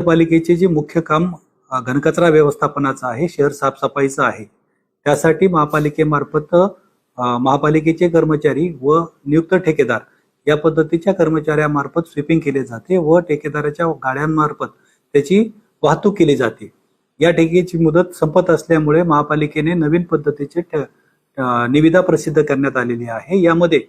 महानगरपालिकेचे जे मुख्य काम घनकचरा व्यवस्थापनाचं आहे शहर साफसफाईचं आहे. त्यासाठी महापालिकेमार्फत महापालिकेचे कर्मचारी व नियुक्त ठेकेदार या पद्धतीच्या कर्मचाऱ्यामार्फत स्वीपिंग केले जाते व ठेकेदाराच्या गाड्यांमार्फत त्याची वाहतूक केली जाते. या ठेकेची मुदत संपत असल्यामुळे महापालिकेने नवीन पद्धतीचे निविदा प्रसिद्ध करण्यात आलेली आहे. यामध्ये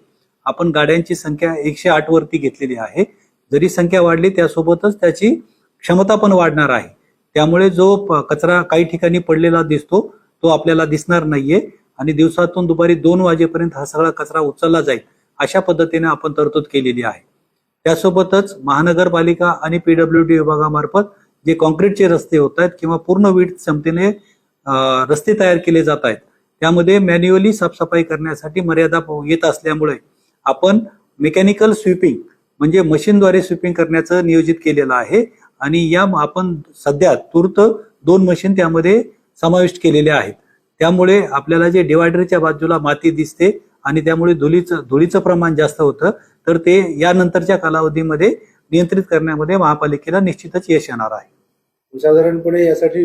आपण गाड्यांची संख्या एकशे आठ वरती घेतलेली आहे. जरी संख्या वाढली त्यासोबतच त्याची क्षमता पण वाढणार आहे. त्यामुळे जो कचरा काही ठिकाणी पडलेला दिसतो तो आपल्याला दिसणार नाहीये. आणि दिवसातून दुपारी दोन वाजेपर्यंत हा सगळा कचरा उचलला जाईल अशा पद्धतीने आपण तरतूद केलेली आहे. त्यासोबतच महानगरपालिका आणि पीडब्ल्यू डी विभागामार्फत जे कॉन्क्रीटचे रस्ते होत आहेत किंवा पूर्ण वीट क्षमतेने रस्ते तयार केले जात आहेत त्यामध्ये मॅन्युअली साफसफाई करण्यासाठी मर्यादा येत असल्यामुळे आपण मेकॅनिकल स्वीपिंग म्हणजे मशीनद्वारे स्वीपिंग करण्याचं नियोजित केलेलं आहे. आणि या आपण सध्या तूर्त दोन मशीन त्यामध्ये समाविष्ट केलेले आहेत. त्यामुळे आपल्याला जे डिवायडरच्या बाजूला माती दिसते आणि त्यामुळे धुलीचं धुळीचं प्रमाण जास्त होतं तर ते यानंतरच्या कालावधीमध्ये नियंत्रित करण्यामध्ये महापालिकेला निश्चितच यश येणार आहे. साधारणपणे यासाठी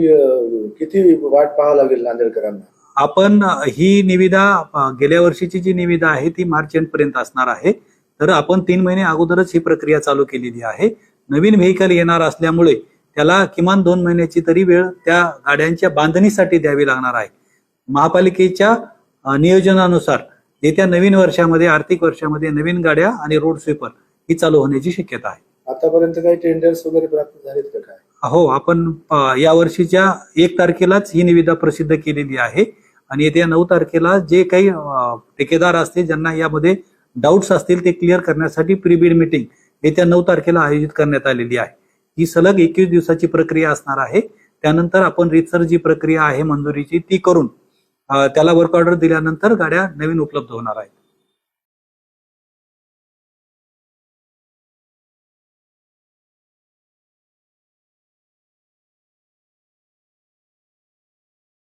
किती वाट पाहावं लागेल नांदेडकरांना? आपण ही निविदा गेल्या वर्षीची जी निविदा आहे ती मार्च एंड पर्यंत असणार आहे. तर आपण तीन महिने अगोदरच ही प्रक्रिया चालू केलेली आहे. नवीन व्हेकल येणार असल्यामुळे त्याला किमान दोन महिन्याची तरी वेळ त्या गाड्यांच्या बांधणीसाठी द्यावी लागणार आहे. महापालिकेच्या नियोजनानुसार येत्या नवीन वर्षामध्ये आर्थिक वर्षामध्ये नवीन गाड्या आणि रोड स्वीपर ही चालू होण्याची शक्यता आहे. आतापर्यंत काही टेंडर्स वगैरे प्राप्त झालेत का काय? हो आपण या वर्षीच्या एक तारखेलाच ही निविदा प्रसिद्ध केलेली आहे आणि येत्या नऊ तारखेला जे काही ठेकेदार असतील ज्यांना यामध्ये डाऊट्स असतील ते क्लिअर करण्यासाठी प्रीबिड मीटिंग येत्या नऊ तारखेला आयोजित करण्यात आलेली आहे. ही सलग एकवीस दिवसाची प्रक्रिया असणार आहे. त्यानंतर आपण रितसर जी प्रक्रिया आहे मंजुरीची ती करून त्याला वर्क ऑर्डर दिल्यानंतर गाड्या नवीन उपलब्ध होणार आहेत.